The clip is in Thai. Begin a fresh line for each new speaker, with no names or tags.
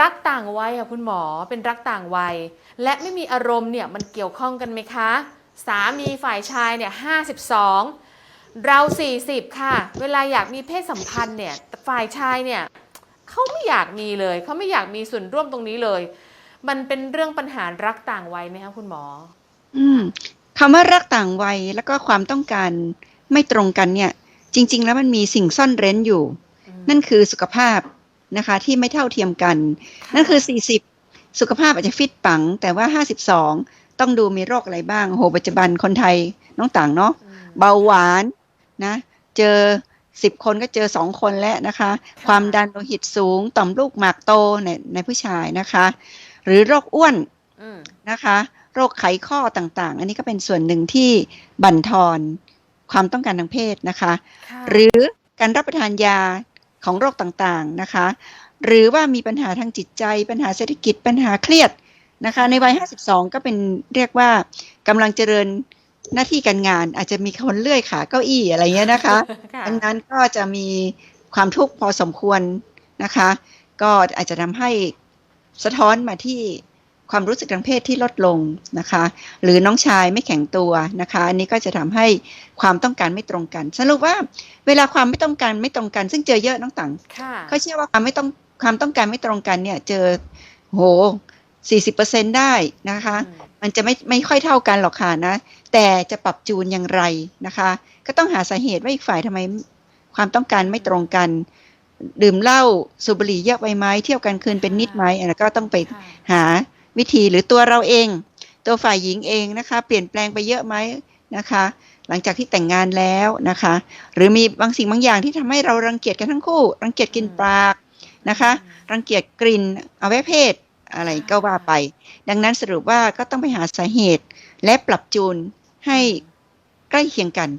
รักต่างวัยค่ะคุณหมอเป็นรักต่างวัย และไม่มีอารมณ์เนี่ยมันเกี่ยวข้องกันไหมคะ สามีฝ่ายชายเนี่ย52เรา 40 ค่ะ เวลาอยากมีเพศสัมพันธ์เนี่ยฝ่ายชายเนี่ยเขาไม่อยากมีเลยเขาไม่อยากมีส่วนร่วมตรงนี้เลย มันเป็นเรื่องปัญหารักต่างวัยไหมคะคุณหมอ
อืมคำว่ารักต่างวัยแล้วก็ความต้องการไม่ตรงกันเนี่ย จริง ๆ แล้วมันมีสิ่งซ่อนเร้นอยู่ นั่นคือสุขภาพ นะคะ ที่ไม่เท่าเทียมกัน นั่นคือ 40 สุขภาพอาจจะฟิตปัง แต่ว่า 52 ต้องดูมีโรคอะไรบ้างโหปัจจุบันคนไทยน้องต่างเนาะ
อืม
เบาหวานนะเจอ10คนก็เจอ2คนแล้วนะคะ
ค่ะ
ความดันโลหิตสูงต่อมลูกหมากโตในในผู้ชายนะคะ หรือโรคอ้วน
อืม
นะคะ โรคไขข้อต่างๆ อันนี้ก็เป็นส่วนหนึ่งที่บั่นทอนความต้องการทางเพศนะคะ
ค่ะ
หรือการรับประทานยา ของโรคต่างๆนะคะหรือว่ามีปัญหาทางจิตใจ ปัญหาเศรษฐกิจปัญหาเครียดนะคะในวัย 52 ก็เป็นเรียกว่ากำลังเจริญหน้าที่การงานอาจจะมีคนเลื่อยขาเก้าอี้อะไรเงี้ยนะคะดังนั้นก็จะมีความทุกข์พอสมควรนะคะ ก็อาจจะทำให้สะท้อนมาที่ ความรู้สึกทางเพศที่ลดลงนะคะ หรือน้องชายไม่แข็งตัวนะคะ อันนี้ก็จะทำให้ความต้องการไม่ตรงกันสรุปว่าเวลาความไม่ต้องการไม่ตรงกัน ซึ่งเจอเยอะน้องตัง
ค่ะ
เขาเชื่อว่าความไม่ต้องความต้องการไม่ตรงกันเนี่ยเจอโหสี่สิบเปอร์เซ็นได้นะคะ
อืม
มันจะไม่ไม่ค่อยเท่ากันหรอกค่ะนะ แต่จะปรับจูนอย่างไรนะคะ ก็ต้องหาสาเหตุว่าอีกฝ่ายทำไมความต้องการไม่ตรงกัน ดื่มเหล้าสูบบุหรี่เยอะไปไหมเที่ยวกันคืนเป็นนิดไหมอันนั้นก็ต้องไป
ค่ะ
หา วิธีหรือตัวเราเอง ตัวฝ่ายหญิงเองนะคะ เปลี่ยนแปลงไปเยอะไหมนะคะ หลังจากที่แต่งงานแล้วนะคะ หรือมีบางสิ่งบางอย่างที่ทำให้เรารังเกียจกันทั้งคู่ รังเกียจกลินปลากนะคะ รังเกียจกลิ่นอวัยวเพศอะไรก็ว่าไป ดังนั้นสรุปว่าก็ต้องไปหาสาเหตุและปรับจูนให้ใกล้เคียงกัน